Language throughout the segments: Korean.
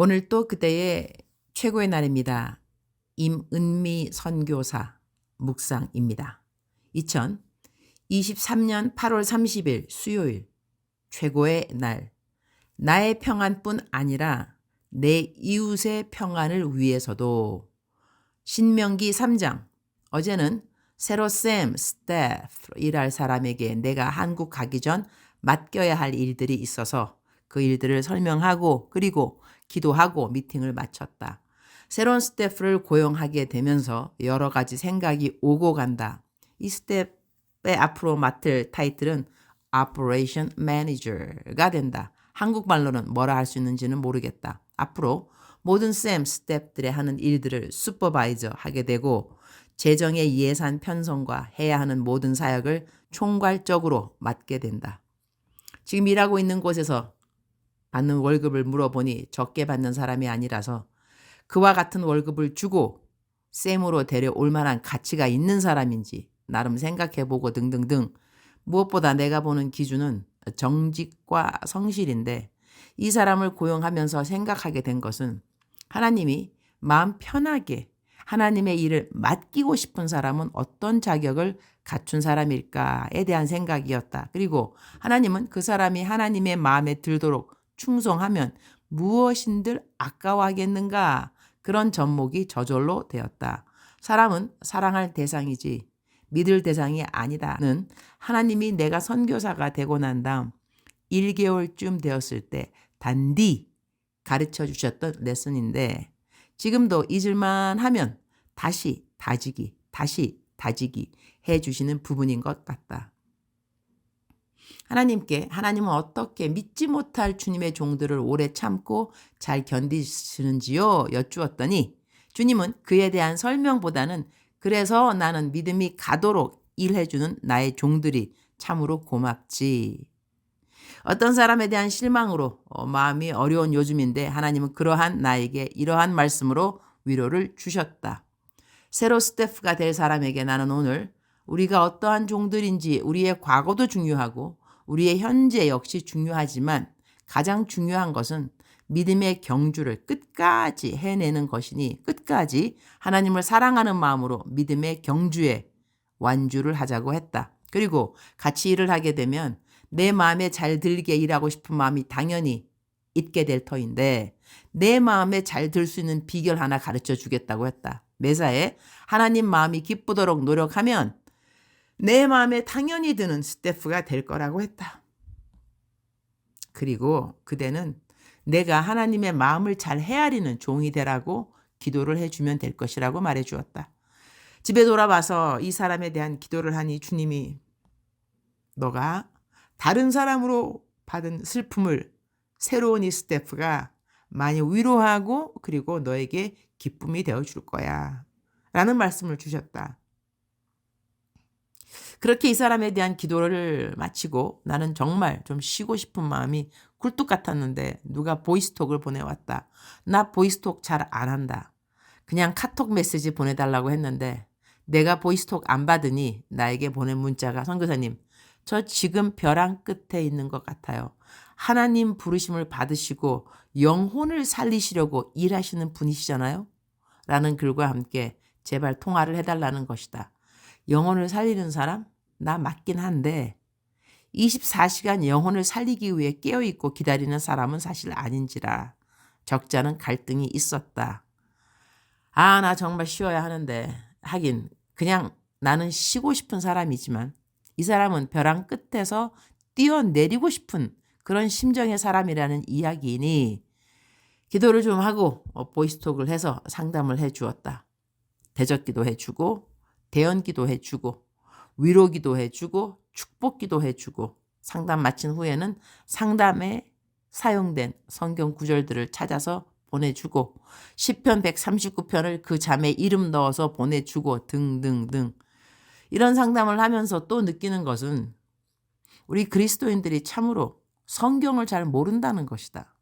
오늘 또 그때의 최고의 날입니다. 임은미 선교사 묵상입니다. 2023년 8월 30일 수요일 최고의 날. 나의 평안뿐 아니라 내 이웃의 평안을 위해서도 신명기 3장 어제는 새로 쌤, 스태프 일할 사람에게 내가 한국 가기 전 맡겨야 할 일들이 있어서 그 일들을 설명하고 그리고 기도하고 미팅을 마쳤다. 새로운 스태프를 고용하게 되면서 여러 가지 생각이 오고 간다. 이 스태프의 앞으로 맡을 타이틀은 Operation Manager가 된다. 한국말로는 뭐라 할 수 있는지는 모르겠다. 앞으로 모든 쌤 스태프들의 하는 일들을 슈퍼바이저 하게 되고 재정의 예산 편성과 해야 하는 모든 사역을 총괄적으로 맡게 된다. 지금 일하고 있는 곳에서 받는 월급을 물어보니 적게 받는 사람이 아니라서 그와 같은 월급을 주고 쌤으로 데려올 만한 가치가 있는 사람인지 나름 생각해보고 등등등 무엇보다 내가 보는 기준은 정직과 성실인데 이 사람을 고용하면서 생각하게 된 것은 하나님이 마음 편하게 하나님의 일을 맡기고 싶은 사람은 어떤 자격을 갖춘 사람일까에 대한 생각이었다. 그리고 하나님은 그 사람이 하나님의 마음에 들도록 충성하면 무엇인들 아까워하겠는가 그런 전목이 저절로 되었다. 사람은 사랑할 대상이지 믿을 대상이 아니다는 하나님이 내가 선교사가 되고 난 다음 1개월쯤 되었을 때 단디 가르쳐 주셨던 레슨인데 지금도 잊을만 하면 다시 다지기, 다시 다지기 해 주시는 부분인 것 같다. 하나님께 하나님은 어떻게 믿지 못할 주님의 종들을 오래 참고 잘 견디시는지요? 여쭈었더니 주님은 그에 대한 설명보다는 그래서 나는 믿음이 가도록 일해주는 나의 종들이 참으로 고맙지. 어떤 사람에 대한 실망으로 어, 마음이 어려운 요즘인데 하나님은 그러한 나에게 이러한 말씀으로 위로를 주셨다. 새로 스태프가 될 사람에게 나는 오늘 우리가 어떠한 종들인지 우리의 과거도 중요하고 우리의 현재 역시 중요하지만 가장 중요한 것은 믿음의 경주를 끝까지 해내는 것이니 끝까지 하나님을 사랑하는 마음으로 믿음의 경주에 완주를 하자고 했다. 그리고 같이 일을 하게 되면 내 마음에 잘 들게 일하고 싶은 마음이 당연히 있게 될 터인데 내 마음에 잘 들 수 있는 비결 하나 가르쳐 주겠다고 했다. 매사에 하나님 마음이 기쁘도록 노력하면 내 마음에 당연히 드는 스태프가 될 거라고 했다. 그리고 그대는 내가 하나님의 마음을 잘 헤아리는 종이 되라고 기도를 해주면 될 것이라고 말해 주었다. 집에 돌아와서 이 사람에 대한 기도를 하니 주님이 너가 다른 사람으로 받은 슬픔을 새로운 이 스태프가 많이 위로하고 그리고 너에게 기쁨이 되어 줄 거야. 라는 말씀을 주셨다. 그렇게 이 사람에 대한 기도를 마치고 나는 정말 좀 쉬고 싶은 마음이 굴뚝 같았는데 누가 보이스톡을 보내왔다. 나 보이스톡 잘 안 한다. 그냥 카톡 메시지 보내달라고 했는데 내가 보이스톡 안 받으니 나에게 보낸 문자가 선교사님 저 지금 벼랑 끝에 있는 것 같아요. 하나님 부르심을 받으시고 영혼을 살리시려고 일하시는 분이시잖아요. 라는 글과 함께 제발 통화를 해달라는 것이다. 영혼을 살리는 사람? 나 맞긴 한데 24시간 영혼을 살리기 위해 깨어있고 기다리는 사람은 사실 아닌지라 적잖은 갈등이 있었다. 아, 나 정말 쉬어야 하는데. 하긴, 그냥 나는 쉬고 싶은 사람이지만 이 사람은 벼랑 끝에서 뛰어내리고 싶은 그런 심정의 사람이라는 이야기이니 기도를 좀 하고 어, 보이스톡을 해서 상담을 해 주었다. 대적기도 해 주고 대연기도 해주고 위로기도 해주고 축복기도 해주고 상담 마친 후에는 상담에 사용된 성경 구절들을 찾아서 보내주고 10편 139편을 그 잠에 이름 넣어서 보내주고 등등등 이런 상담을 하면서 또 느끼는 것은 우리 그리스도인들이 참으로 성경을 잘 모른다는 것이다.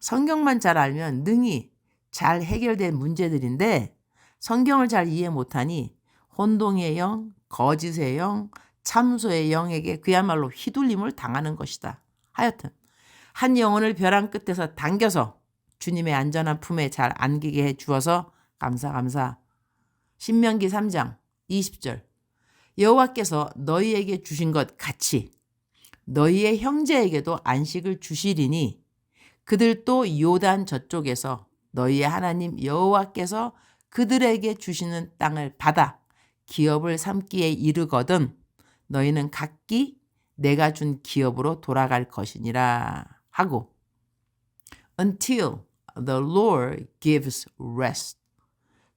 성경만 잘 알면 능히 잘 해결된 문제들인데 성경을 잘 이해 못하니 혼동의 영, 거짓의 영, 참소의 영에게 그야말로 휘둘림을 당하는 것이다. 하여튼 한 영혼을 벼랑 끝에서 당겨서 주님의 안전한 품에 잘 안기게 해 주어서 감사 감사. 신명기 3장 20절 여호와께서 너희에게 주신 것 같이 너희의 형제에게도 안식을 주시리니 그들도 요단 저쪽에서 너희의 하나님 여호와께서 그들에게 주시는 땅을 받아 기업을 삼기에 이르거든 너희는 각기 내가 준 기업으로 돌아갈 것이니라 하고 until the Lord gives rest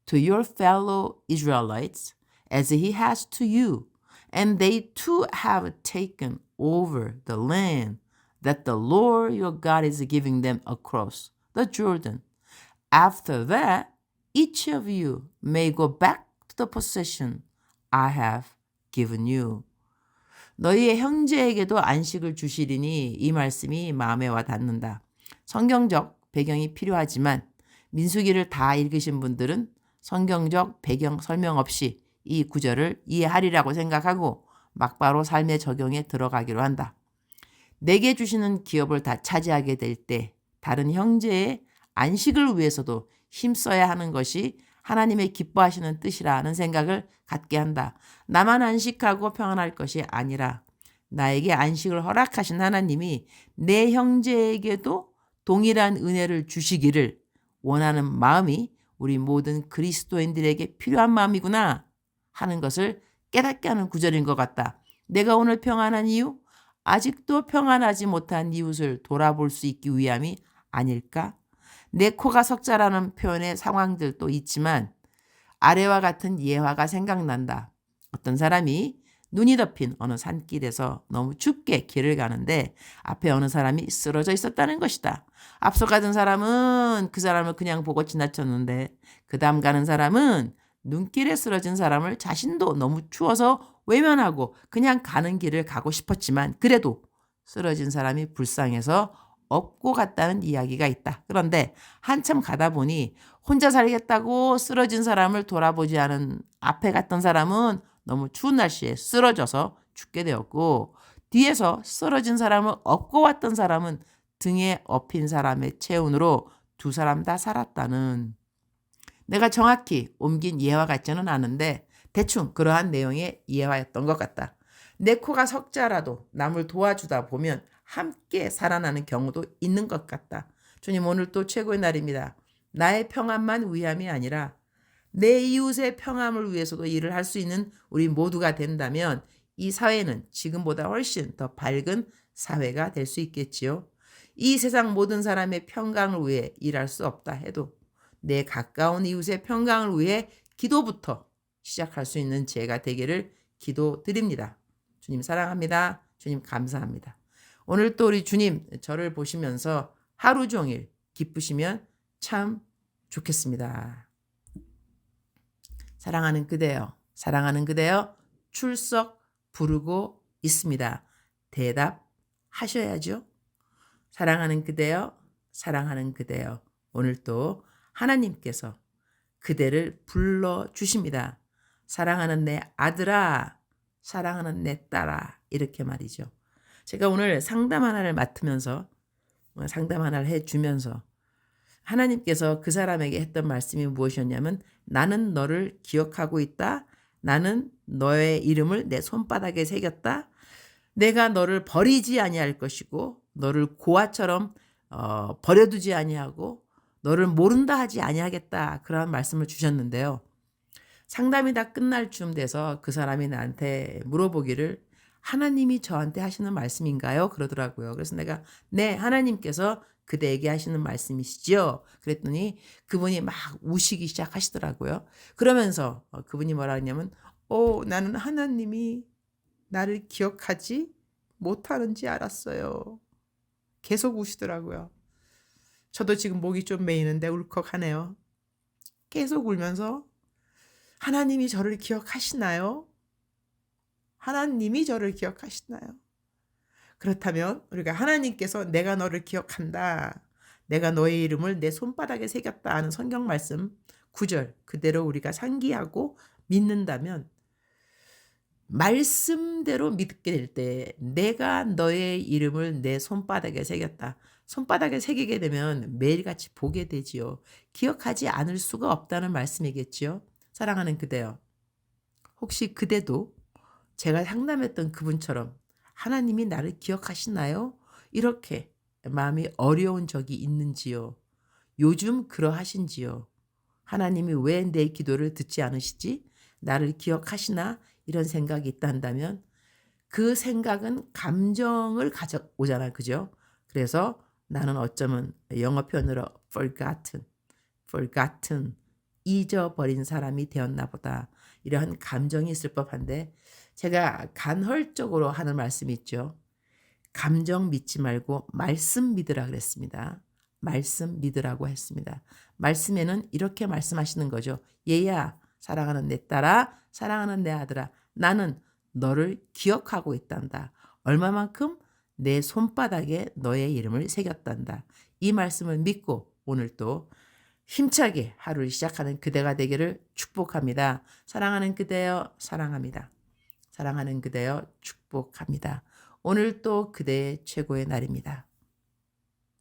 to your fellow Israelites as he has to you and they too have taken over the land that the Lord your God is giving them across the Jordan. After that, each of you may go back to the possession I have given you. 너희의 형제에게도 안식을 주시리니 이 말씀이 마음에 와 닿는다. 성경적 배경이 필요하지만 민수기를 다 읽으신 분들은 성경적 배경 설명 없이 이 구절을 이해하리라고 생각하고 막바로 삶의 적용에 들어가기로 한다. 내게 주시는 기업을 다 차지하게 될 때 다른 형제의 안식을 위해서도 힘써야 하는 것이 하나님의 기뻐하시는 뜻이라는 생각을 갖게 한다. 나만 안식하고 평안할 것이 아니라 나에게 안식을 허락하신 하나님이 내 형제에게도 동일한 은혜를 주시기를 원하는 마음이 우리 모든 그리스도인들에게 필요한 마음이구나 하는 것을 깨닫게 하는 구절인 것 같다. 내가 오늘 평안한 이유? 아직도 평안하지 못한 이웃을 돌아볼 수 있기 위함이 아닐까? 내 코가 석자라는 표현의 상황들도 있지만 아래와 같은 예화가 생각난다. 어떤 사람이 눈이 덮인 어느 산길에서 너무 춥게 길을 가는데 앞에 어느 사람이 쓰러져 있었다는 것이다. 앞서 가던 사람은 그 사람을 그냥 보고 지나쳤는데 그 다음 가는 사람은 눈길에 쓰러진 사람을 자신도 너무 추워서 외면하고 그냥 가는 길을 가고 싶었지만 그래도 쓰러진 사람이 불쌍해서 업고 갔다는 이야기가 있다. 그런데 한참 가다 보니 혼자 살겠다고 쓰러진 사람을 돌아보지 않은 앞에 갔던 사람은 너무 추운 날씨에 쓰러져서 죽게 되었고 뒤에서 쓰러진 사람을 업고 왔던 사람은 등에 업힌 사람의 체온으로 두 사람 다 살았다는 내가 정확히 옮긴 예화 같지는 않은데 대충 그러한 내용의 예화였던 것 같다. 내 코가 석자라도 남을 도와주다 보면 함께 살아나는 경우도 있는 것 같다. 주님 오늘 또 최고의 날입니다. 나의 평안만 위함이 아니라 내 이웃의 평안을 위해서도 일을 할 수 있는 우리 모두가 된다면 이 사회는 지금보다 훨씬 더 밝은 사회가 될 수 있겠지요. 이 세상 모든 사람의 평강을 위해 일할 수 없다 해도 내 가까운 이웃의 평강을 위해 기도부터 시작할 수 있는 제가 되기를 기도드립니다. 주님 사랑합니다. 주님 감사합니다. 오늘 또 우리 주님 저를 보시면서 하루 종일 기쁘시면 참 좋겠습니다. 사랑하는 그대여, 사랑하는 그대여 출석 부르고 있습니다. 대답하셔야죠. 사랑하는 그대여, 사랑하는 그대여 오늘 또 하나님께서 그대를 불러 주십니다. 사랑하는 내 아들아, 사랑하는 내 딸아 이렇게 말이죠. 제가 오늘 상담 하나를 맡으면서 어, 상담 하나를 해주면서 하나님께서 그 사람에게 했던 말씀이 무엇이었냐면 나는 너를 기억하고 있다. 나는 너의 이름을 내 손바닥에 새겼다. 내가 너를 버리지 아니할 것이고 너를 고아처럼 어, 버려두지 아니하고 너를 모른다 하지 아니하겠다. 그런 말씀을 주셨는데요. 상담이 다 끝날 쯤 돼서 그 사람이 나한테 물어보기를 하나님이 저한테 하시는 말씀인가요? 그러더라고요. 그래서 내가 네, 하나님께서 그대에게 하시는 말씀이시죠? 그랬더니 그분이 막 우시기 시작하시더라고요. 그러면서 어, 그분이 뭐라 했냐면 오, 나는 하나님이 나를 기억하지 못하는지 알았어요. 계속 우시더라고요. 저도 지금 목이 좀 메이는데 울컥하네요. 계속 울면서 하나님이 저를 기억하시나요? 하나님이 저를 기억하시나요? 그렇다면 우리가 하나님께서 내가 너를 기억한다. 내가 너의 이름을 내 손바닥에 새겼다 하는 성경 말씀 9절 그대로 우리가 상기하고 믿는다면 말씀대로 믿게 될 때 내가 너의 이름을 내 손바닥에 새겼다. 손바닥에 새기게 되면 매일같이 보게 되지요. 기억하지 않을 수가 없다는 말씀이겠지요. 사랑하는 그대요. 혹시 그대도 제가 상담했던 그분처럼 하나님이 나를 기억하시나요? 이렇게 마음이 어려운 적이 있는지요? 요즘 그러하신지요? 하나님이 왜 내 기도를 듣지 않으시지? 나를 기억하시나? 이런 생각이 있다 한다면 그 생각은 감정을 가져오잖아요. 그죠? 그래서 나는 어쩌면 영어 표현으로 forgotten, forgotten, 잊어버린 사람이 되었나 보다. 이러한 감정이 있을 법한데 제가 간헐적으로 하는 말씀이 있죠. 감정 믿지 말고 말씀 믿으라 그랬습니다. 말씀 믿으라고 했습니다. 말씀에는 이렇게 말씀하시는 거죠. 얘야, 사랑하는 내 딸아, 사랑하는 내 아들아, 나는 너를 기억하고 있단다. 얼마만큼 내 손바닥에 너의 이름을 새겼단다. 이 말씀을 믿고 오늘 또 힘차게 하루를 시작하는 그대가 되기를 축복합니다. 사랑하는 그대여 사랑합니다. 사랑하는 그대여 축복합니다. 오늘 또 그대의 최고의 날입니다.